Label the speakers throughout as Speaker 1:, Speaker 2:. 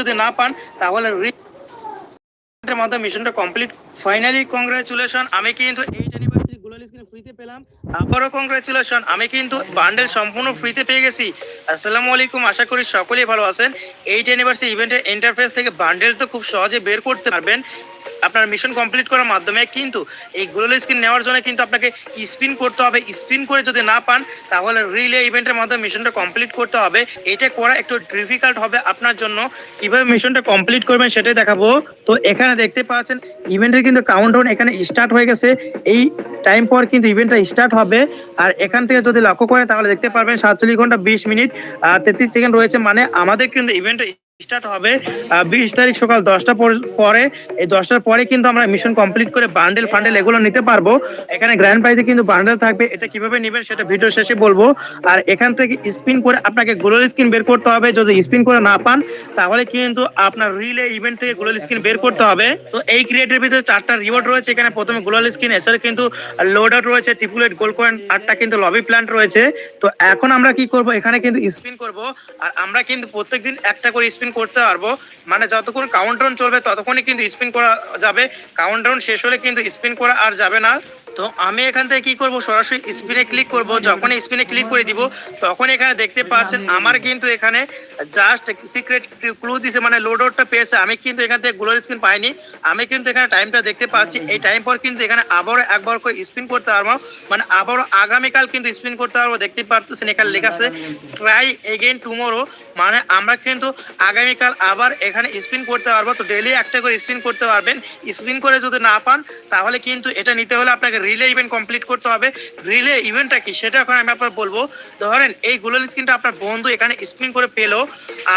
Speaker 1: যদি না পান, তাহলে মাধ্যমে মিশনটা কমপ্লিট ফাইনালি কংগ্রাচুলেশন আমি কিন্তু এইট অ্যানিভার্সারি ফ্রিতে পেলাম। আবারও আমি কিন্তু বান্ডেল সম্পূর্ণ ফ্রিতে পেয়ে গেছি। আসসালামু আলাইকুম, আশা করি সকলেই ভালো আছেন। এইট অ্যানিভার্সারি ইভেন্টের ইন্টারফেস থেকে বান্ডেল তো খুব সহজে বের করতে পারবেন। আপনার মিশন কমপ্লিট করার মাধ্যমে, কিন্তু এই গ্লোবাল স্ক্রিন নেওয়ার জন্য কিন্তু আপনাকে স্পিন করতে হবে। স্পিন করে যদি না পান, তাহলে রিলে ইভেন্টের মাধ্যমে মিশনটা কমপ্লিট করতে হবে। এটা করা একটু ডিফিকাল্ট হবে আপনার জন্য। কীভাবে মিশনটা কমপ্লিট করবেন সেটাই দেখাবো। তো এখানে দেখতে পাচ্ছেন ইভেন্টের কিন্তু কাউন্টডাউন এখানে স্টার্ট হয়ে গেছে। এই টাইম পর কিন্তু ইভেন্টটা স্টার্ট হবে। আর এখান থেকে যদি লক্ষ্য করেন, তাহলে দেখতে পারবেন সাতচল্লিশ ঘণ্টা বিশ মিনিট আর তেত্রিশ সেকেন্ড রয়েছে। মানে আমাদের কিন্তু ইভেন্টটা স্টার্ট হবে বিশ তারিখ সকাল দশটা পরে এই দশটার পরে কিন্তু আমরা মিশন কমপ্লিট করে বান্ডেল ফান্ডেল এগুলো নিতে পারব। এখানে গ্র্যান্ড প্রাইজে কিন্তু বান্ডেল থাকবে, এটা কীভাবে নেবেন সেটা ভিডিও শেষে বলব। আর এখান থেকে স্পিন করে আপনাকে গ্লোবাল স্ক্রিন বের করতে হবে, যদি স্পিন করে না পান, তাহলে কিন্তু আপনার রিলে ইভেন্ট থেকে গ্লোবাল স্ক্রিন বের করতে হবে। তো এই ক্রিয়েটের ভিতরে চারটা রিওয়ার্ড রয়েছে, এখানে প্রথমে গ্লোবাল স্ক্রিন এছাড়া কিন্তু লোড আউট রয়েছে ত্রিপুলেট গোল কয়েন আটটা কিন্তু লবি প্ল্যান্ট রয়েছে। তো এখন আমরা কি করব, এখানে কিন্তু স্পিন করব। আর আমরা কিন্তু প্রত্যেকদিন একটা করে স্পিন করতে পারব। মানে যতক্ষণ কাউন্টডাউন চলবে, ততক্ষণই কিন্তু স্পিন করা যাবে। কাউন্ট শেষ হলে কিন্তু স্পিন করা আর যাবে না। তো আমি এখান থেকে কি করব? সরাসরি স্পিনে ক্লিক করব। যখন স্পিনে ক্লিক করে দিব তখন এখানে দেখতে পাচ্ছেন আমার কিন্তু এখানে জাস্ট সিক্রেট ক্লু দিছে মানে লোড পেয়েছে। আমি কিন্তু এখান থেকে গ্লোর স্ক্রিন পাইনি। আমি কিন্তু এখানে টাইমটা দেখতে পাচ্ছি। এই টাইম পর কিন্তু এখানে আবারও একবার করে স্পিন করতে পারব। মানে আবারও আগামীকাল কিন্তু স্পিন করতে পারব। দেখতে পারতেছেন এখানে লেখা আছে ট্রাই এগেইন টুমোরো মানে আমরা কিন্তু আগামীকাল আবার এখানে স্পিন করতে পারব। তো ডেলি একটা করে স্পিন করতে পারবেন। স্পিন করে যদি না পান, তাহলে কিন্তু এটা নিতে হলে আপনাকে রিলে ইভেন্ট কমপ্লিট করতে হবে। রিলে ইভেন্টটা কি? সেটা এখন আমি আপনার বলব। ধরেন এই গুগল স্ক্রিনটা আপনার বন্ধু এখানে স্পিন করে পেল।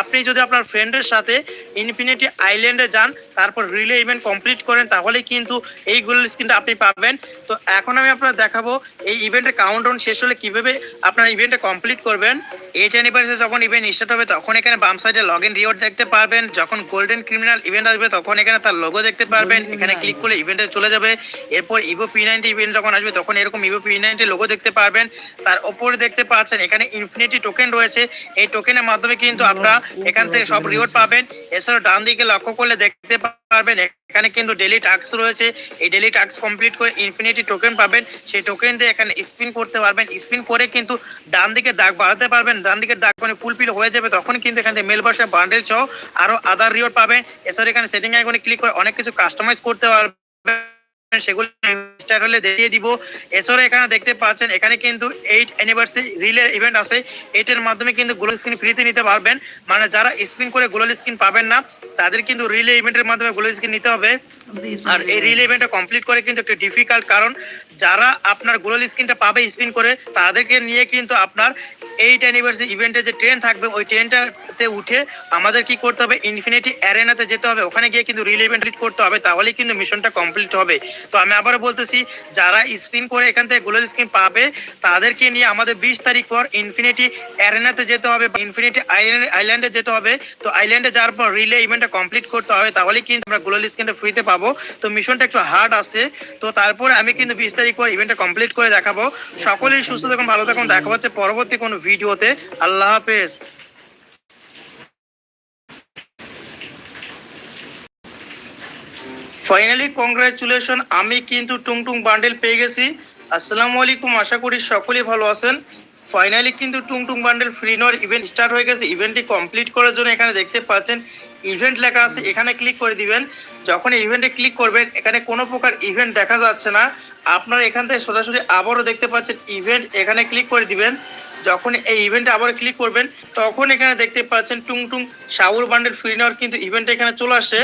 Speaker 1: আপনি যদি আপনার ফ্রেন্ডের সাথে ইনফিনিটি আইল্যান্ডে যান তারপর রিলে ইভেন্ট কমপ্লিট করেন তাহলে কিন্তু এই গুগল স্ক্রিনটা আপনি পাবেন। তো এখন আমি আপনার দেখাবো এই ইভেন্টের কাউন্টডাউন শেষ হলে কীভাবে আপনার ইভেন্টটা কমপ্লিট করবেন। এইট অ্যানিভার্সারি যখন ইভেন্ট স্টার্ট হবে তখন এখানে বাম সাইডে লগ ইন রিওয়ার্ড দেখতে পারবেন। যখন গোল্ডেন ক্রিমিনাল ইভেন্ট আসবে তখন এখানে তার লোগো দেখতে পারবেন। এখানে ক্লিক করলে ইভেন্টে চলে যাবে। এরপর ইভো পি নাইনটি ইভেন্ট যখন আসবে, তখন এরকম ইভো পি নাইনটি লোগো দেখতে পারবেন। তার ওপরে দেখতে পাচ্ছেন, এখানে ইনফিনিটি টোকেন রয়েছে। এই টোকেনের মাধ্যমে কিন্তু আপনারা এখান থেকে সব রিওয়ার্ড পাবেন। এছাড়াও ডান দিকে লক্ষ্য করলে দেখতে পারবেন, এখানে কিন্তু ডেলি টাস্ক রয়েছে। এই ডেলি টাস্ক কমপ্লিট করে ইনফিনিটি টোকেন পাবেন। সেই টোকেন দিয়ে এখানে স্পিন করতে পারবেন। স্পিন করে কিন্তু ডান দিকে দাগ বাড়াতে পারবেন। ডান দিকের দাগ মানে ফুলফিল হয়ে যাবে। তখন কিন্তু এখান থেকে মেল বাসা বান্ডেল সহ আরও আদার রিওয়ার্ড পাবেন। এছাড়া এখানে সেটিং আইকনে ক্লিক করে অনেক কিছু কাস্টমাইজ করতে পারবেন। সেগুলো স্টার্ট হলে দেখিয়ে দিব। এছাড়া এখানে দেখতে পাচ্ছেন, এখানে কিন্তু এইট অ্যানিভার্সারি রিলে ইভেন্ট আছে। এটার মাধ্যমে কিন্তু গ্লোল স্ক্রিন ফ্রিতে নিতে পারবেন। মানে যারা স্পিন করে গ্লোল স্ক্রিন পাবেন না, তাদের কিন্তু রিলে ইভেন্টের মাধ্যমে গ্লোল স্ক্রিন নিতে হবে। আর এই রিলে ইভেন্টটা কমপ্লিট করে কিন্তু একটু ডিফিকাল্ট কারণ যারা আপনার গ্লোবাল স্ক্রিনটা পাবে স্পিন করে তাদেরকে নিয়ে কিন্তু আপনার এইট অ্যানিভার্সারি ইভেন্টে যে ট্রেন থাকবে ওই ট্রেনটাতে উঠে আমাদের কি করতে হবে? ইনফিনিটি অ্যারেনাতে যেতে হবে। ওখানে গিয়ে কিন্তু রিলে ইভেন্ট করতে হবে তাহলেই কিন্তু মিশনটা কমপ্লিট হবে। তো আমি আবারও বলতেছি যারা স্পিন করে এখান থেকে গ্লোবাল স্ক্রিন পাবে তাদেরকে নিয়ে আমাদের বিশ তারিখ পর ইনফিনিটি অ্যারেনাতে যেতে হবে ইনফিনিটি আইল্যান্ড আইল্যান্ডে যেতে হবে। তো আইল্যান্ডে যাওয়ার পর রিলে ইভেন্টটা কমপ্লিট করতে হবে তাহলেই কিন্তু আমরা গ্লোবাল স্ক্রিনটা ফ্রিতে পাবো। তো মিশনটা একটু হার্ড আসছে তো তারপরে আমি কিন্তু বিশ তারিখ পর ইভেন্টটা কমপ্লিট করে দেখাবো। সকলেই সুস্থ থাকুন, ভালো থাকুন। দেখা হচ্ছে পরবর্তী কোনো ভিডিওতে। আল্লাহ হাফেজ। ফাইনালি কংগ্রাচুলেশন আমি কিন্তু টুংটুং বান্ডেল পেয়ে গেছি। আসসালামু আলাইকুম, আশা করি সকলেই ভালো আছেন। ফাইনালি কিন্তু টুংটুং বান্ডেল ফ্রি নর ইভেন্ট স্টার্ট হয়ে গেছে। ইভেন্টটি কমপ্লিট করার জন্য এখানে দেখতে পাচ্ছেন ইভেন্ট লেখা আছে, এখানে ক্লিক করে দিবেন। যখন ইভেন্টে ক্লিক করবেন, এখানে কোনো প্রকার ইভেন্ট দেখা যাচ্ছে না। আপনারা এখান থেকে সরাসরি আবারও দেখতে পাচ্ছেন ইভেন্ট এখানে ক্লিক করে দিবেন। যখন এই ইভেন্টে আবার ক্লিক করবেন, তখন এখানে দেখতে পাচ্ছেন টুংটুং শাউর বান্ডেল ফ্রি নেওয়ার কিন্তু ইভেন্ট এখানে চলে আসে।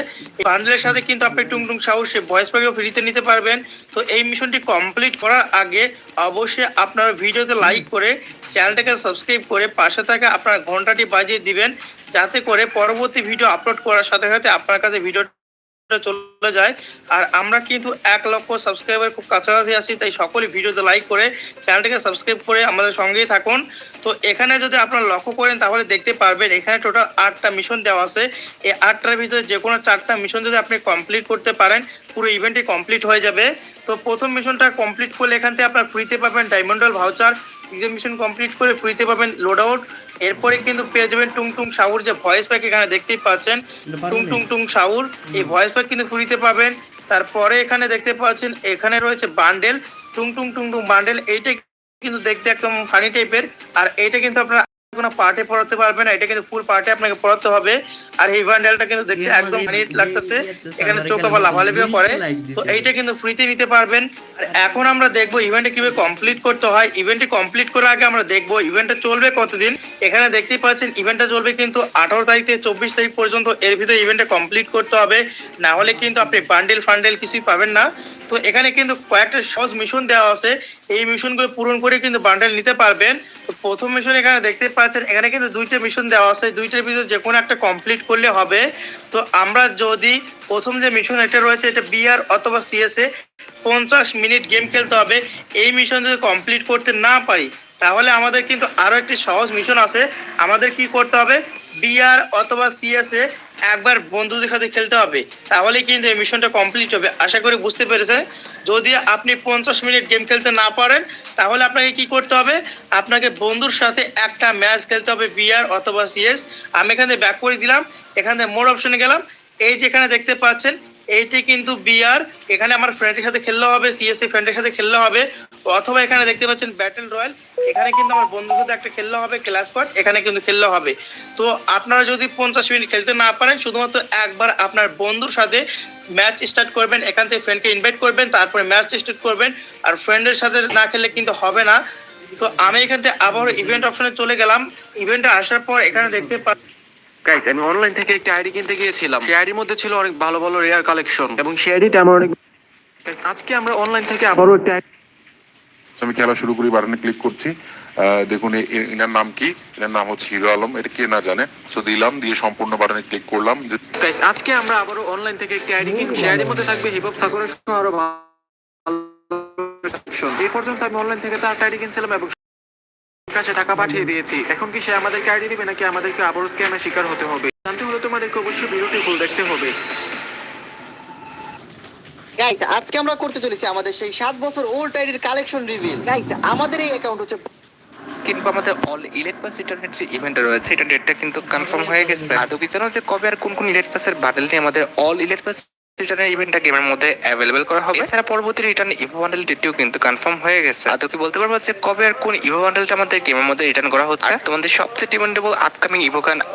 Speaker 1: বান্ডেলের সাথে কিন্তু আপনি টুংটুং শাউর সে ভয়েস প্যাকেও ফ্রিতে নিতে পারবেন। তো এই মিশনটি কমপ্লিট করার আগে অবশ্যই আপনার ভিডিওতে লাইক করে চ্যানেলটাকে সাবস্ক্রাইব করে পাশে থাকা আপনার ঘন্টাটি বাজিয়ে দিবেন, যাতে করে পরবর্তী ভিডিও আপলোড করার সাথে সাথে আপনার কাছে ভিডিও চলে যায়। আর আমরা কিন্তু এক লক্ষ সাবস্ক্রাইবার খুব কাছাকাছি আসি তাই সকলে ভিডিওতে লাইক করে চ্যানেলটাকে সাবস্ক্রাইব করে আমাদের সঙ্গেই থাকুন। তো এখানে যদি আপনারা লক্ষ্য করেন, তাহলে দেখতে পারবেন এখানে টোটাল আটটা মিশন দেওয়া আছে। এই আটটার ভিতরে যে কোনো চারটা মিশন যদি আপনি কমপ্লিট করতে পারেন পুরো ইভেন্টটি কমপ্লিট হয়ে যাবে। তো প্রথম মিশনটা কমপ্লিট করলে এখান থেকে আপনার ফ্রিতে পাবেন ডায়মন্ডাল ভাউচার দ্বিতীয় মিশন কমপ্লিট করে ফ্রিতে পাবেন লোড আউট এরপরে কিন্তু পেয়ে যাবেন টুং টুং সাউর যে ভয়েস প্যাক এখানে দেখতেই পাচ্ছেন। টুং টুং টুং সাউর এই ভয়েস প্যাক কিন্তু ফ্রিতে পাবেন। তারপরে এখানে দেখতে পাচ্ছেন এখানে রয়েছে বান্ডেল টুং টুং টুং টুং বান্ডেল এইটা কিন্তু দেখতে একদম ফানি টাইপের আর এইটা কিন্তু আপনারা কোনো পার্টে পড়াতে পারবেন না এটা কিন্তু ফুল পার্টে আপনাকে পড়াতে হবে। আর এই বান্ডেলটা কিন্তু দেখতে একদম লাগতেছে। এখানে চোখ আবার লাভালাভিও করে। তো এইটা কিন্তু ফ্রিতে নিতে পারবেন। আর এখন আমরা দেখব ইভেন্টে কীভাবে কমপ্লিট করতে হয়। ইভেন্টটি কমপ্লিট করার আগে আমরা দেখব ইভেন্টটা চলবে কতদিন। এখানে দেখতেই পাচ্ছেন ইভেন্টটা চলবে কিন্তু আঠারো তারিখ থেকে চব্বিশ তারিখ পর্যন্ত। এর ভিতরে ইভেন্টটা কমপ্লিট করতে হবে। না হলে কিন্তু আপনি বান্ডেল ফান্ডেল কিছুই পাবেন না। তো এখানে কিন্তু কয়েকটা সহজ মিশন দেওয়া আছে। এই মিশনগুলো পূরণ করে কিন্তু বান্ডেল নিতে পারবেন। তো প্রথম মিশন এখানে দেখতে পাচ্ছেন এখানে কিন্তু দুইটা মিশন দেওয়া আছে। দুইটার ভিতরে যে কোনো একটা কমপ্লিট করলে হবে। তো আমরা যদি প্রথম যে মিশন এটা রয়েছে, এটা বিআর অথবা সিএসএ পঞ্চাশ মিনিট গেম খেলতে হবে। এই মিশন যদি কমপ্লিট করতে না পারি, তাহলে আমাদের কিন্তু আরও একটি সহজ মিশন আছে। আমাদের কি করতে হবে? বিআর অথবা সিএসএ একবার বন্ধুদের সাথে খেলতে হবে তাহলে কিন্তু এই মিশনটা কমপ্লিট হবে। আশা করি বুঝতে পেরেছেন? যদি আপনি পঞ্চাশ মিনিট গেম খেলতে না পারেন, তাহলে আপনাকে কি করতে হবে? আপনাকে বন্ধুর সাথে একটা ম্যাচ খেলতে হবে বিআর অথবা সিএস আমি এখান এখানে ব্যাক করে দিলাম, এখানে মোড অপশনে গেলাম। এই যেখানে দেখতে পাচ্ছেন, এইটি কিন্তু বিআর এখানে আমার ফ্রেন্ডের সাথে খেললে হবে সিএসসি ফ্রেন্ডের সাথে খেললে হবে। অথবা এখানে দেখতে পাচ্ছেন ব্যাটেল রয়্যাল এখানে কিন্তু আমার বন্ধুর সাথে একটা খেললে হবে ক্লাস পার্ট এখানে কিন্তু খেললে হবে। তো আপনারা যদি পঞ্চাশ মিনিট খেলতে না পারেন শুধুমাত্র একবার আপনার বন্ধুর সাথে ম্যাচ স্টার্ট করবেন এখান থেকে ফ্রেন্ডকে ইনভাইট করবেন তারপরে ম্যাচ স্টার্ট করবেন আর ফ্রেন্ডের সাথে না খেললে কিন্তু হবে না। তো আমি এখান থেকে আবার ইভেন্ট অপশনে চলে গেলাম। ইভেন্টে আসার পর এখানে দেখতে পা
Speaker 2: গাইস আমি অনলাইন থেকে একটা আইডি কিনতে গিয়েছিলাম। সেই আইডির মধ্যে ছিল অনেক ভালো ভালো রেয়ার কালেকশন এবং সেই আইডিটা আমার অনেক আজকে আমরা অনলাইন থেকে আবারও একটা
Speaker 3: আমি খেলা শুরু করি, বাটনে ক্লিক করছি। দেখুন এনার নাম কি? এনার নাম হচ্ছে হিরো আলম, এটা কে না জানে। সো দিলাম, দিয়ে সম্পূর্ণ বাটনে ক্লিক করলাম।
Speaker 2: আজকে আমরা আবারও অনলাইন থেকে একটা আইডি কিনবো। আইডির মধ্যে থাকবে হিপ হপ সাকুরের সহ আরও এই পর্যন্ত আমি অনলাইন থেকে চারটা আইডি কিনছিলাম এবং কাছে টাকা পাঠিয়ে দিয়েছি। এখন কি সে আমাদেরকে আইডি দিবে, নাকি আমাদেরকে আবারও স্ক্যামের শিকার হতে হবে? জানতে হলে তোমাদেরকে অবশ্যই ভিডিওটি ফুল দেখতে হবে।
Speaker 4: গাইস আজকে আমরা করতে চলেছি আমাদের সেই সাত বছর ওল্ড টাইডের কালেকশন রিভিল গাইস আমাদের এই অ্যাকাউন্ট হচ্ছে
Speaker 5: কিংবা আমাদের অল ইলেট পাস ইন্টারনেট যে ইভেন্ট রয়েছে এটা ডেটটা কিন্তু কনফার্ম হয়ে গেছে। আদৌ কি জানো যে কবে আর কোন কোন ইলেট পাসের বান্ডেলটি আমাদের অল ইলেট পাস রিটার্নের ইভেন্টটা গেমের মধ্যে অ্যাভেলেবল করা হবে। এছাড়া পরবর্তী রিটার্ন ইভো বান্ডেল ডেটটিও কিন্তু কনফার্ম হয়ে গেছে। কি বলতে পারব যে কবে আর কোন ইভো বান্ডেলটা আমাদের গেমের মধ্যে রিটার্ন করা হচ্ছে? তোমাদের সবচেয়ে ডিমান্ডেবল আপকামিং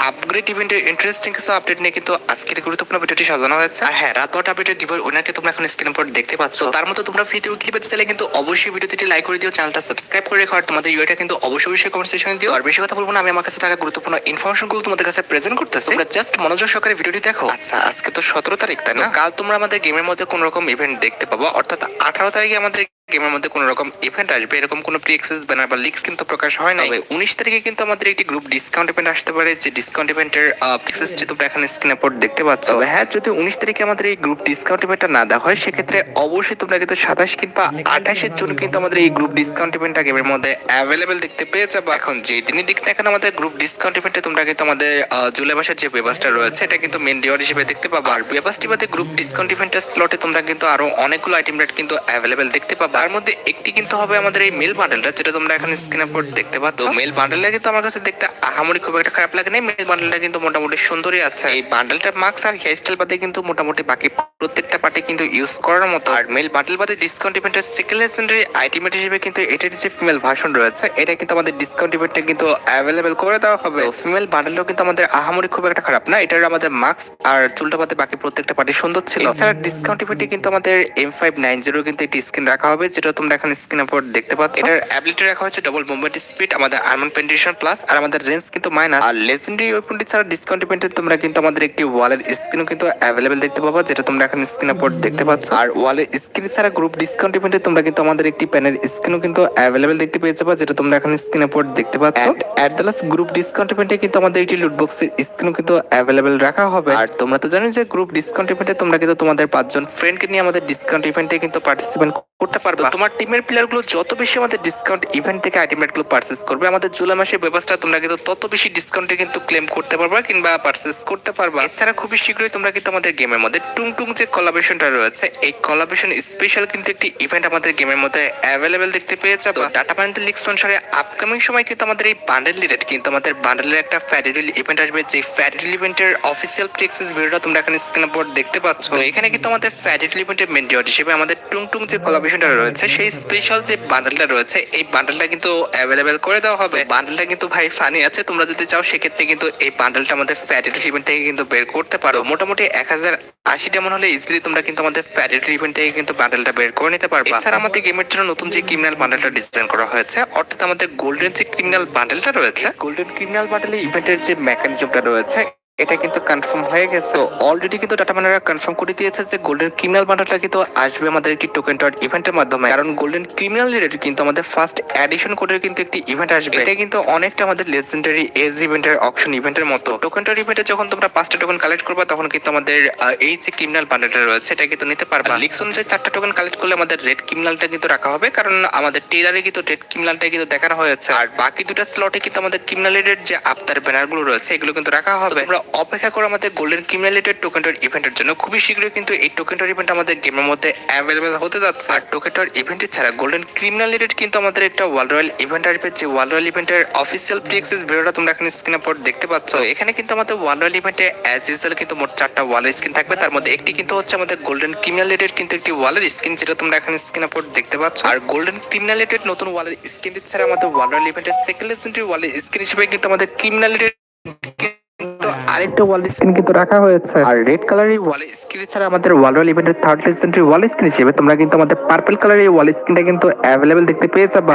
Speaker 5: আপগ্রেড ইভেন্টের ইন্টারেস্টিং কিছু আপডেট নিয়ে কিন্তু আজকের গুরুত্বপূর্ণ ভিডিওটি সাজানো হয়েছে। আর হ্যাঁ রাত আপডেটের গিভার ওনাকে তোমরা এখন স্ক্রিন দেখতে পাচ্ছ। তার মতো তোমরা ফ্রিতে উইকলি পেতে চাইলে কিন্তু অবশ্যই ভিডিওটি লাইক করে দিও চ্যানেলটা সাবস্ক্রাইব করে রেখো আর তোমাদের ইউআইটা কিন্তু অবশ্যই অবশ্যই কমেন্ট সেকশনে দিও। আর বেশি কথা বলব না আমি আমার কাছে থাকা গুরুত্বপূর্ণ ইনফরমেশনগুলো তোমাদের কাছে প্রেজেন্ট করতেছি। তোমরা জাস্ট মনোযোগ সহকারে ভিডিওটি দেখো। আচ্ছা আজকে তো সতেরো তারিখ তাই না? কাল তোমরা আমাদের গেমের মধ্যে কোন রকম ইভেন্ট দেখতে পাবো? অর্থাৎ আঠারো তারিখে আমাদের গেমের মধ্যে কোন রকম ইভেন্ট আসবে এরকম কোনো প্রি অ্যাক্সেস ব্যানার বা লিক্স কিন্তু প্রকাশ হয় না উনিশ তারিখে কিন্তু আমাদের একটি গ্রুপ ডিসকাউন্ট ইভেন্ট আসতে পারে যে ডিসকাউন্ট ইভেন্টের তোমরা এখানে স্ক্রিনে পর দেখতে পাচ্ছ। হ্যাঁ যদি উনিশ তারিখে আমাদের এই গ্রুপ ডিসকাউন্ট ইভেন্টটা না দেওয়া হয় সেক্ষেত্রে অবশ্যই তোমরা কিন্তু সাতাশ কিংবা আঠাশের জন্য কিন্তু আমাদের এই গ্রুপ ডিসকাউন্ট ইভেন্টটা গেমের মধ্যে অ্যাভেলেবেল দেখতে পেয়ে যাব। এখন যে দিনই দিক না এখন আমাদের গ্রুপ ডিসকাউন্ট ইভেন্টে তোমরা কিন্তু আমাদের জুলাই মাসের যে ব্যবস্থা রয়েছে এটা কিন্তু মেন রিওয়ার্ড হিসেবে দেখতে পাবো। আর ব্যবস্থা বাদে গ্রুপ ডিসকাউন্ট ইভেন্টের স্লটে তোমরা কিন্তু আরও অনেকগুলো আইটেম রেট কিন্তু অ্যাভেলেবেল দেখতে পাবো। তার মধ্যে একটি কিন্তু হবে আমাদের এই মেল বান্ডেলটা যেটা তোমরা এখানে স্ক্রিনে পর দেখতে পাচ্ছ। মেল বান্ডেলটা কিন্তু আমার কাছে দেখতে আহামরি খুব একটা খারাপ লাগে না মেল বান্ডেলটা কিন্তু মোটামুটি সুন্দরই আছে। এই বান্ডেলটার মার্কস আর হেয়ার স্টাইল বাদে কিন্তু মোটামুটি বাকি প্রত্যেকটা পার্টে কিন্তু ইউজ করার মতো। আর মেল বান্ডেল বাদে ডিসকাউন্ট ইভেন্টের সেকেন্ড লেজেন্ডারি আইটেমেট হিসেবে কিন্তু এটার যে ফিমেল ভার্সন রয়েছে। এটা কিন্তু আমাদের ডিসকাউন্ট ইভেন্টে কিন্তু অ্যাভেলেবেল করে দেওয়া হবে। ফিমেল বান্ডেলটাও কিন্তু আমাদের আহামরি খুব একটা খারাপ না। এটার আমাদের মার্কস আর চুলটা বাদে বাকি প্রত্যেকটা পার্টি সুন্দর ছিল। এছাড়া ডিসকাউন্ট ইভেন্টে কিন্তু আমাদের এম ফাইভ নাইন জিরো কিন্তু একটি স্ক্রিন রাখা হবে। যেটা তোমরা এখন স্ক্রিনের উপর দেখতে পাচ্ছ। এটার অ্যাবিলিটি রাখা হয়েছে ডবল মুভমেন্ট স্পিড আমাদের আর্মন পেন্টেশন প্লাস আর আমাদের রেঞ্জ কিন্তু মাইনাস আর লেজেন্ডারি ওয়েপনটি ছাড়া ডিসকাউন্ট ইভেন্টে তোমরা কিন্তু আমাদের একটি ওয়ালের স্ক্রিনও কিন্তু অ্যাভেলেবেল দেখতে পাবো যেটা তোমরা এখন স্ক্রিনের উপর দেখতে পাচ্ছ। আর ওয়ালের স্ক্রিন ছাড়া গ্রুপ ডিসকাউন্ট ইভেন্টে তোমরা কিন্তু আমাদের একটি প্যানের স্ক্রিনও কিন্তু অ্যাভেলেবেল দেখতে পেয়ে যাবে যেটা তোমরা এখন স্ক্রিনের উপর দেখতে পাচ্ছ। At the last group discount ইভেন্টে কিন্তু আমাদের একটি লুট বক্সের স্ক্রিনও কিন্তু অ্যাভেলেবেল রাখা হবে। আর তোমরা তো জানো যে গ্রুপ ডিসকাউন্ট ইভেন্টে তোমরা কিন্তু তোমাদের পাঁচজন ফ্রেন্ডকে নিয়ে আমাদের ডিসকাউন্ট ইভেন্টে কিন্তু পার্টিসিপেন্ট করতে পারবে। তোমার টিমের প্লেয়ারগুলো যত বেশি আমাদের ডিসকাউন্ট ইভেন্ট থেকে আইটেমেটগুলো পার্চেস করবে আমাদের জুলাই মাসের ব্যবস্থা তোমরা কিন্তু তত বেশি ডিসকাউন্টে কিন্তু ক্লেম করতে পারবা কিংবা পার্চেস করতে পারবা। এছাড়া খুবই শীঘ্রই তোমরা কিন্তু আমাদের গেমের মধ্যে টুং টুং যে কলাবেশনটা রয়েছে এই কলাবেশন স্পেশাল কিন্তু একটি ইভেন্ট আমাদের গেমের মধ্যে অ্যাভেলেবেল দেখতে পেয়ে যাবে। ডাটা পয়েন্টের লিক্স অনুসারে আপকামিং সময় কিন্তু আমাদের এই বান্ডেল রেট কিন্তু আমাদের বান্ডেলের একটা ফ্যাডিল ইভেন্ট আসবে যে ফ্যাডিল ইভেন্টের অফিসিয়াল প্লেক্সিস ভিডিওটা তোমরা এখানে স্ক্রিন বোর্ড দেখতে পাচ্ছ। এখানে কিন্তু আমাদের ফ্যাডিল ইভেন্টের মেন ডিওট হিসেবে আমাদের টুং টুং যে কলাবেশনটা রয়েছে সেই স্পেশাল যে বান্ডেলটা রয়েছে এই বান্ডেলটা কিন্তু অ্যাভেলেবেল করে দেওয়া হবে। বান্ডেলটা কিন্তু ভাই ফানি আছে তোমরা যদি চাও সেক্ষেত্রে কিন্তু এই বান্ডেলটা আমাদের ফ্যাডিল ইভেন্ট থেকে কিন্তু বের করতে পারো। মোটামুটি এক হাজার আশি তেমন হলে ইজিলি তোমরা কিন্তু আমাদের ফ্যাডিল ইভেন্ট থেকে কিন্তু বান্ডেলটা বের করে নিতে পারবে। এছাড়া আমাদের গেমের জন্য নতুন যে ক্রিমিনাল বান্ডেলটা ডিজাইন করা হয়েছে অর্থাৎ আমাদের গোল্ডেন যে ক্রিমিনাল বান্ডেলটা রয়েছে গোল্ডেন ক্রিমিনাল বান্ডেলের ইভেন্টের যে মেকানিজমটা রয়েছে এটা কিন্তু কনফার্ম হয়ে গেছে। অলরেডি কিন্তু ডাটা ম্যানেরা কনফার্ম করে দিয়েছে যে গোল্ডেন ক্রিমিনাল বান্ডেলটা কিন্তু আসবে আমাদের একটি টোকেন টয়েড ইভেন্টের মাধ্যমে। কারণ গোল্ডেন ক্রিমিনাল রিলেটেড কিন্তু আমাদের ফার্স্ট এডিশন কোডের কিন্তু একটি ইভেন্ট আসবে। এটা কিন্তু অনেকটা আমাদের লেজেন্ডারি এজ ইভেন্টের অকশন ইভেন্টের মতো। টোকেন টয়েড ইভেন্টে যখন তোমরা পাঁচটা টোকেন কালেক্ট করবে তখন কিন্তু আমাদের এই যে ক্রিমিনাল বান্ডেলটা রয়েছে এটা কিন্তু নিতে পারবা। লিক্স অনুযায়ী চারটা টোকেন কালেক্ট করলে আমাদের রেড ক্রিমিনালটা কিন্তু রাখা হবে। কারণ আমাদের টেলারে কিন্তু রেড ক্রিমিনালটা কিন্তু দেখানো হয়েছে। আর বাকি দুটা স্লটে কিন্তু আমাদের ক্রিমিনালের যে আফতার ব্যানারগুলো রয়েছে এগুলো কিন্তু রাখা হবে। আমরা অপেক্ষা করে আমাদের গোল্ডেন ক্রিমিনালিটেড টোকেনটার ইভেন্টের জন্য। খুবই শীঘ্রই কিন্তু এই টোকেনটার ইভেন্ট আমাদের গেমের মধ্যে অ্যাভেলেবেল হতে যাচ্ছে। আর টোকেনটার ইভেন্ট ছাড়া গোল্ডেন ক্রিমিনালিটেড কিন্তু আমাদের একটা ওয়ার্ল্ড রয়্যাল ইভেন্ট আসবে। যে ওয়ার্ল্ড রয়্যাল ইভেন্টের অফিসিয়াল প্রিএক্সেস ভিডিওটা তোমরা এখানে স্ক্রিনে পর দেখতে পাচ্ছ। এখানে কিন্তু আমাদের ওয়ার্ল্ড রয়্যাল ইভেন্টে অ্যাজ ইউজুয়াল কিন্তু মোট চারটা ওয়ালের স্ক্রিন থাকবে। তার মধ্যে একটি কিন্তু হচ্ছে আমাদের গোল্ডেন ক্রিমিনালিটেড কিন্তু একটি ওয়ালের স্ক্রিন যেটা তোমরা এখানে স্ক্রিনে পর দেখতে পাচ্ছ। আর গোল্ডেন ক্রিমিনালিটেড নতুন ওয়ালের স্ক্রিন ছাড়া আমাদের ওয়ার্ল্ড রয়্যাল ইভেন্টের সেকেন্ড লেজেন্ডারি ওয়ালের স্ক্রিন হিসেবে কিন্তু আমাদের ক্রিমিনালিটেড আরেকটা ওয়াল স্ক্রিন কিন্তু রাখা হয়েছে। আর রেড কালারের ওয়াল স্ক্রিন ছাড়া আমাদের ওয়াল ইভেন্টের থার্ড ওয়াল স্ক্রিন হিসেবে তোমরা কিন্তু আমাদের পার্পল কালারের ওয়াল স্ক্রিনটা কিন্তু অ্যাভেলেবেল দেখতে পেয়ে যাবে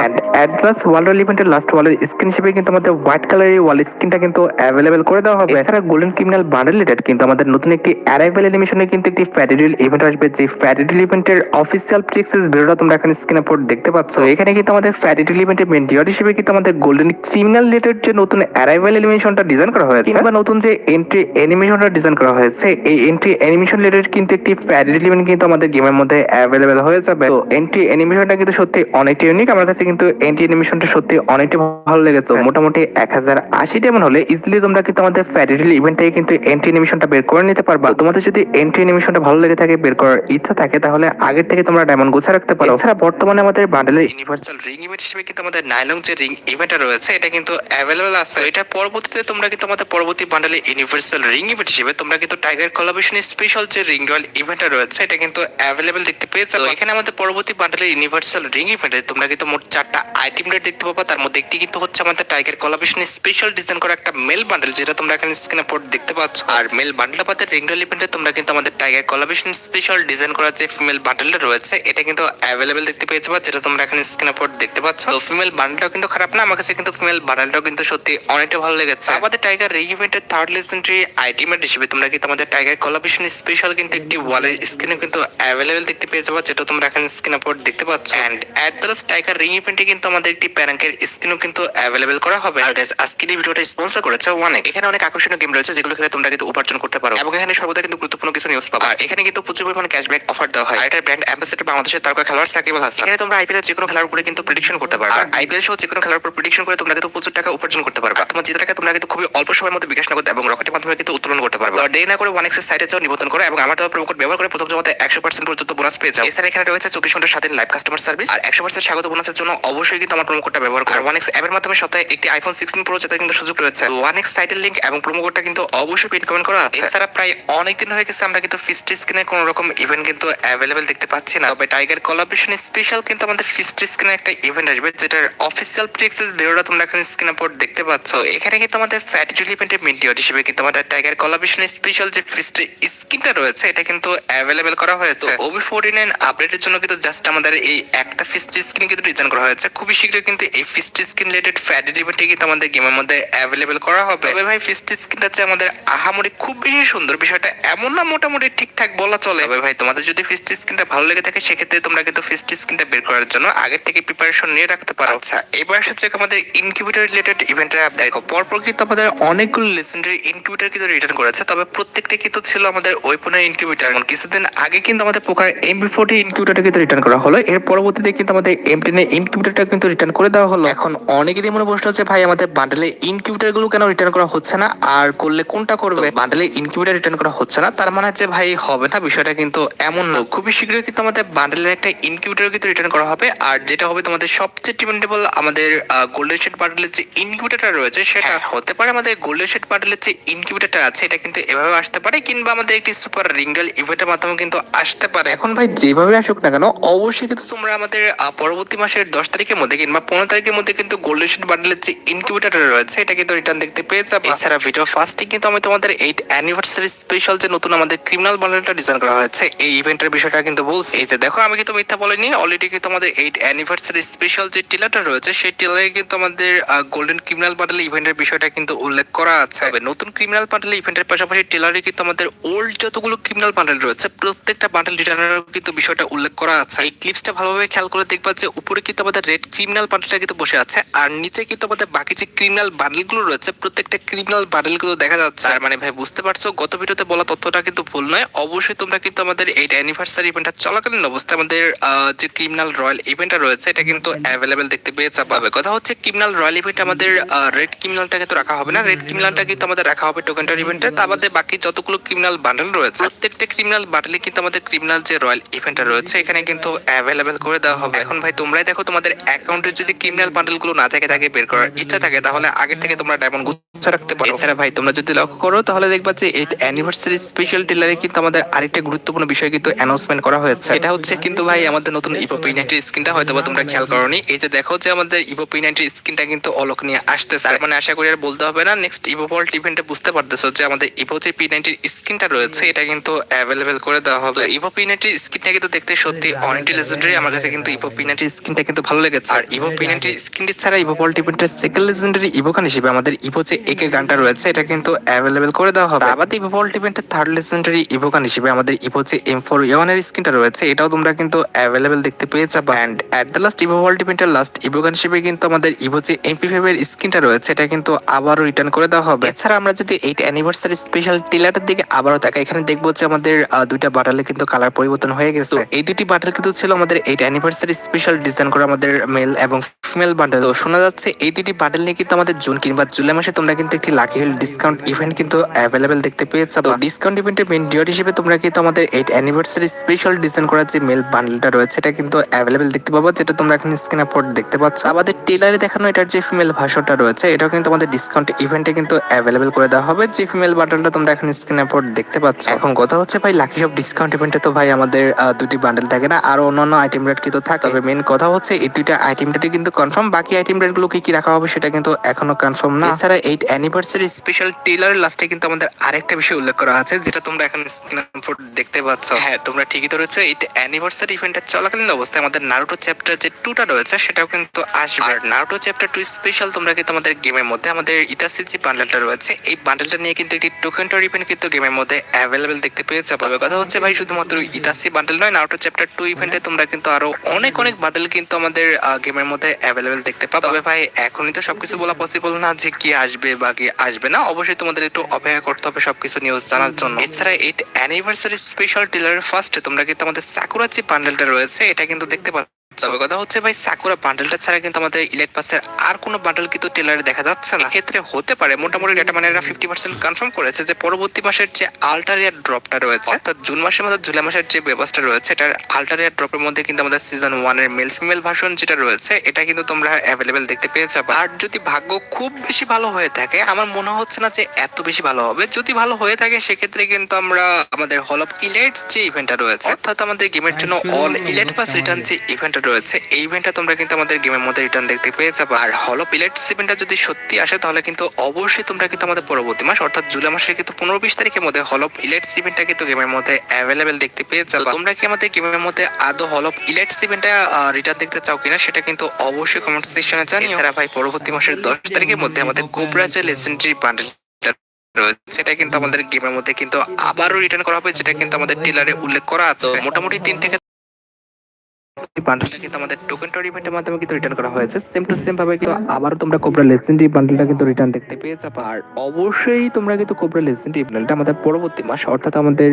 Speaker 5: ওয়াল ইভেন্টের লাস্ট ওয়ালের স্ক্রিন হিসেবে কিন্তু আমাদের হোয়াইট কালারের ওয়াল স্ক্রিনটা কিন্তু অ্যাভেলেবেল করে দেওয়া হবে। এছাড়া গোল্ডেন ক্রিমিনাল বান্ডেল রিলেটেড কিন্তু আমাদের নতুন একটি অ্যারাইভেল অ্যানিমেশনে কিন্তু একটি ফ্যাডিডিল ইভেন্ট আসবে যে ফ্যাডিডিল ইভেন্টের অফিসিয়াল প্রিক্সেস ভিডিওটা তোমরা এখানে স্ক্রিনে পর দেখতে পাচ্ছ। এখানে কিন্তু আমাদের ফ্যাডিডিল ইভেন্টের মেন ডিওর হিসেবে কিন্তু আমাদের গোল্ডেন ক্রিমিনাল রিলেটেড যে নতুন অ্যারাইভেল অ্যানিমেশনটা ডিজাইন করা হয়েছে কিংবা নতুন যে এন্ট্রি অ্যানিমেশনটা ডিজাইন করা হয়েছে এই এন্ট্রি অ্যানিমেশন রিলেটেড কিন্তু একটি প্যারেড ইভেন্ট কিন্তু আমাদের গেমের মধ্যে অ্যাভেলেবেল হয়ে যাবে। তো এন্ট্রি অ্যানিমেশনটা কিন্তু সত্যি অনেকটা ইউনিক আমার কাছে কিন্তু এন্ট্রি অ্যানিমেশনটা সত্যি অনেকটা ভালো লেগেছে। মোটামুটি এক হাজার আশি তেমন হলে ইজিলি তোমরা কিন্তু আমাদের প্যারেড ইভেন্ট থেকে কিন্তু এন্ট্রি অ্যানিমেশনটা বের করে নিতে পারবা। তোমাদের যদি এন্ট্রি অ্যানিমেশনটা ভালো লেগে থাকে বের করার ইচ্ছা থাকে তাহলে আগের থেকে তোমরা ডায়মন্ড গোছা রাখতে পারো। এছাড়া বর্তমানে আমাদের বান্ডেলের ইউনিভার্সাল রিং ইভেন্ট হিসেবে কিন্তু আমাদের নাইলং যে রিং ইভেন্টটা রয়েছে এটা কিন্তু অ্যাভেলেবেল আছে। এটা পরবর্তীতে তোমরা কিন্তু আমাদের পরবর্তী বান্ডেলে ইউনিভার্সাল রিং ইভেন্ট হিসেবে তোমরা কিন্তু টাইগার কোলাবোরেশন স্পেশাল যে রিং রয়্যাল ইভেন্টটা রয়েছে এটা কিন্তু অ্যাভেলেবেল দেখতে পেয়ে যাবে এখানে আমাদের পরবর্তী বান্ডেলে ইউনিভার্সাল রিং ইভেন্টে তোমরা কিন্তু মোট চারটা আইটেম রেট দেখতে পাবা। তার মধ্যে একটি কিন্তু হচ্ছে আমাদের টাইগার কোলাবোরেশন স্পেশাল ডিজাইন করা একটা মেল বান্ডেল যেটা তোমরা এখানে স্ক্রিনে পর দেখতে পাচ্ছ। আর মেল বান্ডেলটা পাতে রিং রয়্যাল ইভেন্টে তোমরা কিন্তু আমাদের টাইগার কোলাবোরেশন স্পেশাল ডিজাইন করা যে ফিমেল বান্ডেলটা রয়েছে এটা কিন্তু অ্যাভেলেবেল দেখতে পেয়ে যাবা যেটা তোমরা এখানে স্ক্রিনে পর দেখতে পাচ্ছ। তো ফিমেল বান্ডেলটাও কিন্তু খারাপ না আমার কাছে কিন্তু ফিমেল বান্ডেলটাও কিন্তু সত্যি অনেকটা ভালো লেগেছে। আমাদের টাইগার রিং ইভেন্টের থার্ড লেজেন্ডারি আইটেমের হিসেবে তোমরা কিন্তু আমাদের টাইগার কোলাবোরেশন স্পেশাল কিন্তু একটি ওয়ালের স্ক্রিনে কিন্তু অ্যাভেলেবেল দেখতে পেয়ে যাবা যেটা তোমরা এখানে স্ক্রিনে পর দেখতে পাচ্ছ and at the tiger ring ইভেন্টে কিন্তু আমাদের একটি প্যারাঙ্কের স্ক্রিনও কিন্তু অ্যাভেলেবেল করা হবে আর guys, আজকের এই ভিডিওটা স্পন্সর করেছে এখানে অনেক আকর্ষণীয় গেম রয়েছে যেগুলো খেলে তোমরা কিন্তু উপার্জন করতে পারো। এবং এখানে সর্বদা কিন্তু গুরুত্বপূর্ণ কিছু নিউজ পাবা। আর এখানে কিন্তু প্রচুর পরিমাণে ক্যাশব্যাক অফার দেওয়া হয়। আর এটার ব্র্যান্ড অ্যাম্বাসেডর বাংলাদেশের তারকা খেলোয়াড় সাকিব আল হাসান। এখানে তোমরা আইপিএল যে কোনো খেলার উপরে কিন্তু প্রেডিকশন করতে পারবে। আর আইপিএল সহ যে কোনো খেলার উপর প্রেডিকশন করে তোমরা কিন্তু প্রচুর টাকা উপার্জন করতে পারবে। তোমার জিতে টাকা তোমরা কিন্তু খুবই অল্প সময়ের মধ্যে বিকাশ নগদ এবং রকেটের মাধ্যমে কিন্তু উত্তোলন করতে পারবে। আর দেরি না করে ওয়ান এক্সের সাইটে যাও, নিবন্ধন করো এবং আমার দেওয়া প্রোমো কোড ব্যবহার করে প্রথম জমাতে একশো পার্সেন্ট পর্যন্ত বোনাস পেয়ে যাও। এছাড়া এখানে রয়েছে চব্বিশ ঘণ্টার সাথে লাইভ কাস্টমার সার্ভিস আর একশো পার্সেন্ট স্বাগত বোনাসের জন্য অবশ্যই কিন্তু আমার প্রোমো কোডটা ব্যবহার করো। ওয়ান এক্স অ্যাপের মাধ্যমে সপ্তাহে একটি আইফোন সিক্সটিন প্রো জেতার কিন্তু সুযোগ রয়েছে। ওয়ান এক্স সাইটের লিঙ্ক এবং প্রোমো কোডটা কিন্তু অবশ্যই পিন কমেন্ট করা আছে। এছাড়া প্রায় অনেক দিন হয়ে গেছে আমরা কিন্তু ফিস্ট স্ক্রিনে কোনো রকম ইভেন্ট কিন্তু অ্যাভেলেবেল দেখতে পাচ্ছি না। তবে টাইগার কোলাবরেশন স্পেশাল কিন্তু আমাদের ফিস্ট স্ক্রিনে একটা ইভেন্ট আসবে, যেটার অফিসিয়াল প্রিক্সেস ভিডিওটা তোমরা এখানে স্ক্রিনে পর দেখতে পাচ্ছ। এখানে কিন্তু আমাদের ফ্যাটিটুল ইভেন্টের মিডিওর হিসেবে কিন্তু আমাদের টাইগার কোলাবরেশন স্পেশাল যে ফিস্ট স্ক্রিনটা রয়েছে এটা কিন্তু অ্যাভেলেবেল করা হয়েছে। ওবি ফোর্টি নাইন আপডেটের জন্য কিন্তু জাস্ট আমাদের এই একটা ফিস্ট স্ক্রিন কিন্তু ডিজাইন করা হয়েছে। খুবই শীঘ্রই কিন্তু এই ফিস্ট স্ক্রিন রিলেটেড ফ্যাটিট ইভেন্টে কিন্তু আমাদের গেমের মধ্যে অ্যাভেলেবেল করা হবে। তবে ভাই ফিস্ট স্ক্রিনটা হচ্ছে আমাদের আহামরি খুব বেশি সুন্দর বিষয়টা এমন না মোটামুটি ঠিকঠাক বলা চলে। তবে ভাই তোমাদের যদি ফিস্ট স্ক্রিনটা ভালো লেগে থাকে সেক্ষেত্রে তোমরা কিন্তু ফিস্ট স্ক্রিনটা বের করার জন্য আগের থেকে প্রিপারেশন নিয়ে রাখতে পারো। আচ্ছা এবার হচ্ছে আমাদের ইনকিউবেটর রিলেটেড ইভেন্টের দেখো পরপর কিন্তু আমাদের অনেকগুলো লেজেন্ডারি ইনকিউবেটার কিন্তু রিটার্ন করেছে তবে প্রত্যেকটা কিন্তু ছিল আমাদের ওয়েপনের ইনকিউবেটার কিছুদিন আগে কিন্তু আমাদের পোকার এমবি ফোর্টি ইনকিউবেটারটা কিন্তু রিটার্ন করা হলো এর পরবর্তীতে কিন্তু আমাদের এম টেন ইনকিউবেটারটা কিন্তু রিটার্ন করে দেওয়া হলো। এখন অনেকেরই মনে প্রশ্ন হচ্ছে ভাই আমাদের বান্ডেলে ইনকিউবেটারগুলো কেন রিটার্ন করা হচ্ছে না? আর করলে কোনটা করবে? বান্ডেলে ইনকিউবেটার রিটার্ন করা হচ্ছে না তার মানে হচ্ছে ভাই হবে না বিষয়টা কিন্তু এমন না। খুবই শীঘ্রই কিন্তু আমাদের বান্ডেলের একটা ইনকিউবেটার কিন্তু রিটার্ন করা হবে আর যেটা হবে তোমাদের সবচেয়ে ডিপেন্ডেবল আমাদের গোল্ডেন শেড বান্ডেলের যে ইনকিউবেটার রয়েছে সেটা হতে পারে আমাদের গোল্ডেন শেড বান্ডেলের যে ইনকিউবেটার আছে, এটা কিন্তু এভাবে আসতে পারে, কিংবা আমাদের একটি সুপার রিঙ্গেল ইভেন্টের মাধ্যমে কিন্তু আসতে পারে। এখন ভাই যেভাবে আসুক না কেন, অবশ্যই কিন্তু তোমরা আমাদের পরবর্তী মাসের দশ তারিখের মধ্যে কিংবা পনেরো তারিখের মধ্যে কিন্তু গোল্ডেন শেড বান্ডেলের যে ইনকিউবেটার রয়েছে, এটা কিন্তু রিটার্ন দেখতে পেয়ে যাবে। এছাড়া ভিডিও ফার্স্টে কিন্তু আমি তোমাদের এইট অ্যানিভার্সারি স্পেশাল যে নতুন আমাদের ক্রিমিনাল বান্ডেলটা ডিজাইন করা হয়েছে, এই ইভেন্টের বিষয়টা কিন্তু বলছি। এই যে দেখো, আমি কিন্তু মিথ্যা বলিনি অলরেডি কিন্তু আমাদের এইট অ্যানিভার্সারি স্পেশাল যে টিলারটা রয়েছে, সেই টিলারে কিন্তু আমাদের গোল্ডেন ক্রিমিনাল বান্ডেল ইভেন্টের বিষয়টা কিন্তু উল্লেখ করা আছে। নতুন ক্রিমিনাল বান্ডেল ইভেন্টের পাশাপাশি টিলারে কিন্তু আমাদের ওল্ড যতগুলো ক্রিমিনাল বান্ডেল রয়েছে, প্রত্যেকটা বান্ডেল ডিজাইনের কিন্তু বিষয়টা উল্লেখ করা আছে। এই ক্লিপসটা ভালোভাবে খেয়াল করে দেখবা যে উপরে কিন্তু আমাদের রেড ক্রিমিনাল বান্ডেলটা কিন্তু বসে আছে, আর নিচে কিন্তু আমাদের বাকি যে ক্রিমিনাল বান্ডেলগুলো রয়েছে, প্রত্যেকটা ক্রিমিনাল বান্ডেল বান্ডেলগুলো দেখা যাচ্ছে। আর মানে ভাই, বুঝতে পারছ, গত ভিডিওতে বলা তথ্যটা কিন্তু ভুল নয়। অবশ্যই তোমরা কিন্তু আমাদের এই অ্যানিভার্সারি ইভেন্টটা চলাকালীন অবস্থায় আমাদের যে ক্রিমিনাল রয়্যাল ইভেন্টটা রয়েছে, এটা কিন্তু অ্যাভেলেবেল দেখতে পেয়ে যাবে। কথা হচ্ছে ক্রিমিনাল রয়্যাল ইভেন্ট আমাদের রেড ক্রিমিনালটা কিন্তু রাখা হবে না। রেড ক্রিমিনালটা কিন্তু আমাদের রাখা হবে টোকেনটার ইভেন্টে তার বাদে বাকি যতগুলো ক্রিমিনাল বান্ডেল রয়েছে প্রত্যেকটা ক্রিমিনাল বান্ডেলে কিন্তু আমাদের ক্রিমিনাল যে রয়্যাল ইভেন্টটা রয়েছে এখানে কিন্তু অ্যাভেলেবেল করে দেওয়া হবে। এখন ভাই তোমরাই দেখো তোমাদের অ্যাকাউন্টে যদি ক্রিমিনাল বান্ডেলগুলো না থাকে তাকে বের করার ইচ্ছা থাকে তাহলে আগে থেকে তোমরা ডায়মন্ড গুচ্ছ রাখতে পারো। এছাড়া ভাই তোমরা যদি লক্ষ্য করো তাহলে দেখবা যে এই অ্যানিভার্সারি স্পেশাল ডিলারে কিন্তু আমাদের আরেকটা গুরুত্বপূর্ণ বিষয় কিন্তু অ্যানাউন্সমেন্ট করা হয়েছে। এটা হচ্ছে কিন্তু ভাই আমাদের নতুন ইভো পি নাইনটির স্ক্রিনটা হয়তো বা তোমরা খেয়াল করোনি। এই যে দেখো যে আমাদের ইভো পি নাইনটির স্ক্রিনটা কিন্তু অলক নিয়ে আসতেছে। মানে আশা করি আর বলতে হবে না নেক্সট ইভো ভল্ট ইভেন্টে বুঝতে পারতেছো যে আমাদের ইভো যে পি নাইনটির স্ক্রিনটা রয়েছে এটা কিন্তু অ্যাভেলেবেল করে দেওয়া হবে। ইভো পি নাইনটির স্ক্রিনটা কিন্তু দেখতে সত্যি অনেকটি লেজেন্ডারি আমার কাছে কিন্তু ইভো পি নাইনটির স্ক্রিনটা কিন্তু ভালো লেগেছে। আর ইভো পি নাইনটির স্ক্রিনটি ছাড়া ইভো ভল্ট ইভেন্টের সেকেন্ড লেজেন্ডারি ইভোকান হিসেবে আমাদের ইভো যে একে গানটা রয়েছে এটা কিন্তু অ্যাভেলেবেল করে দেওয়া হবে। আবার ইভো ভল্ট ইভেন্টের থার্ড লেজেন্ডারি ইভোকান হিসেবে আমাদের ইভো যে এম ফোর ইয়ানের স্ক্রিনটা রয়েছে এটাও তোমরা কিন্তু অ্যাভেলেবেল দেখতে পেয়ে যাবে। And at the last evo vault ইভেন্টের লাস্ট ইভোকান হিসেবে কিন্তু আমাদের ইভো যে এমপি ফাইভ এর স্ক্রিনটা রয়েছে এটা কিন্তু আবারও রিটার্ন করে দেওয়া হবে। এছাড়া আমরা যদি এইট অ্যানিভার্সারি স্পেশাল টিলারটার দিকে আবারও তাকাই এখানে দেখব যে আমাদের দুইটা বাটালে কিন্তু কালার পরিবর্তন হয়ে গেছে। তো এই দুটি বাটাল কিন্তু ছিল আমাদের এইট অ্যানিভার্সারি স্পেশাল ডিজাইন করা আমাদের মেল এবং ফিমেল বান্ডেল তো শোনা যাচ্ছে এই দুটি বান্ডেল নিয়ে কিন্তু আমাদের জুন কিংবা জুলাই মাসে তোমরা কিন্তু একটি লাকি হিল ডিসকাউন্ট ইভেন্ট কিন্তু অ্যাভেলেবেল দেখতে পেয়ে যাবে ডিসকাউন্ট ইভেন্টের মেন ডিওর হিসেবে তোমরা কিন্তু আমাদের এইট অ্যানিভার্সারি স্পেশাল ডিজাইন করা যে মেল বান্ডেলটা রয়েছে এটা কিন্তু অ্যাভেলেবেল দেখতে পাবো যেটা তোমরা এখানে স্ক্রিন আপলোড দেখতে পাচ্ছ। আমাদের টেলারে দেখানো এটার যে ফিমেল ভাষণটা রয়েছে এটাও কিন্তু আমাদের ডিসকাউন্ট ইভেন্টে কিন্তু অ্যাভেলেবেল করে দেওয়া হবে। যে ফিমেল বান্ডেলটা তোমরা এখানে স্ক্রিন আপলোড দেখতে পাচ্ছ। এখন কথা হচ্ছে ভাই লাকি সব ডিসকাউন্ট ইভেন্টে তো ভাই আমাদের দুটি বান্ডেল থাকে না আর অন্যান্য আইটেম রেট কিন্তু থাকে। তবে মেন কথা হচ্ছে এই দুইটা আইটেম রেটই কিন্তু কনফার্ম বাকি আইটেম রেটগুলো কি কি রাখা হবে সেটা কিন্তু এখনও কনফার্ম না। এছাড়া এইট অ্যানিভার্সারি স্পেশাল টেলারের লাস্টে কিন্তু আমাদের আরেকটা বিষয় উল্লেখ করা আছে যেটা তোমরা এখন স্ক্রিন আপলোড দেখতে পাচ্ছ। হ্যাঁ তোমরা ঠিকই ধরেছো এই অ্যানিভার্সারি ইভেন্টটা চলাকালীন অবস্থায় আমাদের নারুটো চ্যাপ্টার যে টুটা রয়েছে সেটাও কিন্তু আসবে। আর নারুটো চ্যাপ্টার টু স্পেশাল তোমরা কিন্তু আমাদের গেমের মধ্যে আমাদের ইতাসি যে বান্ডেলটা রয়েছে। এই বান্ডেলটা নিয়ে কিন্তু একটি টোকেন টর ইভেন্ট কিন্তু গেমের মধ্যে অ্যাভেলেবেল দেখতে পেয়ে যাবে কথা হচ্ছে ভাই, শুধুমাত্র ইতাসি বান্ডেল নয় নারুটো চ্যাপ্টার টু ইভেন্টে তোমরা কিন্তু আরও অনেক অনেক বান্ডেল কিন্তু আমাদের গেমের মধ্যে অ্যাভেলেবেল দেখতে পাবে। তবে ভাই, এখনই তো সবকিছু বলা পসিবল না যে কি আসবে বা কি আসবে না। অবশ্যই তোমাদের একটু অপেক্ষা করতে হবে সবকিছু নিউজ জানার জন্য। এছাড়া এই অ্যানিভার্সারি স্পেশাল টিলারের ফার্স্টে তোমরা কিন্তু আমাদের সাকুরা যে বান্ডেলটা রয়েছে, এটা কিন্তু দেখতে পাচ্ছ। তবে কথা হচ্ছে ভাই সাকুরা বান্ডেলটা ছাড়া কিন্তু আমাদের ইলেট পাসের আর কোনো বান্ডেল কিন্তু টেলারে দেখা যাচ্ছে না। ক্ষেত্রে হতে পারে মোটামুটি ডেটা মানেরা ফিফটি পার্সেন্ট কনফার্ম করেছে যে পরবর্তী মাসের যে আল্টারিয়ার ড্রপটা রয়েছে অর্থাৎ জুন মাসের মধ্যে জুলাই মাসের যে ব্যবস্থা রয়েছে এটার আল্টারিয়ার ড্রপের মধ্যে কিন্তু আমাদের সিজন ওয়ানের মেল ফিমেল ভার্সন যেটা রয়েছে এটা কিন্তু তোমরা অ্যাভেলেবেল দেখতে পেয়ে যাবে। আর যদি ভাগ্য খুব বেশি ভালো হয়ে থাকে আমার মনে হচ্ছে না যে এত বেশি ভালো হবে। যদি ভালো হয়ে থাকে সেক্ষেত্রে কিন্তু আমরা আমাদের হল অফ ইলেট যে ইভেন্টটা রয়েছে অর্থাৎ আমাদের গেমের জন্য অল ইলেট পাস রিটার্ন যে ইভেন্টটা রয়েছে। এই ইভেন্টটা তোমরা কিন্তু আমাদের গেমের মধ্যে রিটার্ন দেখতে পেয়ে যাবে। আর হল অফ ইলেট ইভেন্টটা যদি সত্যি আসে তাহলে কিন্তু অবশ্যই তোমরা কিন্তু আমাদের পরবর্তী মাস অর্থাৎ জুলাই মাসের কিন্তু পনেরো বিশ তারিখের মধ্যে হল অফ ইলেট ইভেন্টটা কিন্তু গেমের মধ্যে অ্যাভেলেবেল দেখতে পেয়ে যাবে। তোমরা কি আমাদের গেমের মধ্যে আদৌ হল অফ ইলেট ইভেন্টটা রিটার্ন দেখতে চাও কিনা সেটা কিন্তু অবশ্যই কমেন্ট সেকশনে জানিও। এছাড়া ভাই পরবর্তী মাসের দশ তারিখের মধ্যে আমাদের কোবরা যে লেজেন্ডারি বান্ডেল রয়েছে সেটা কিন্তু আমাদের গেমের মধ্যে কিন্তু আবারও রিটার্ন করা হবে যেটা কিন্তু আমাদের টিলারে উল্লেখ করা আছে। মোটামুটি তিন থেকে বান্ডেলটা কিন্তু আমাদের টোকেন টর ইভেন্টের মাধ্যমে কিন্তু রিটার্ন করা হয়েছে। সেম টু সেম ভাবে কিন্তু আবারও তোমরা কোবরা লেজেন্ডারি বান্ডেলটা কিন্তু রিটার্ন দেখতে পেয়ে যাবে। আর অবশ্যই তোমরা কিন্তু কোবরা লেজেন্ডারি বান্ডেলটা আমাদের পরবর্তী মাস, অর্থাৎ আমাদের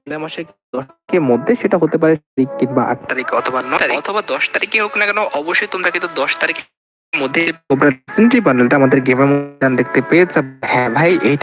Speaker 5: জুলাই মাসের দশের মধ্যে সেটা হতে পারে তারিখ কিংবা আট তারিখ অথবা নয় তারিখ অথবা দশ তারিখে হোক না কেন, অবশ্যই তোমরা কিন্তু দশ তারিখের মধ্যে কোবরা লেজেন্ডারি বান্ডেলটা আমাদের গেমের দেখতে পেয়ে যাবে। হ্যাঁ ভাই এই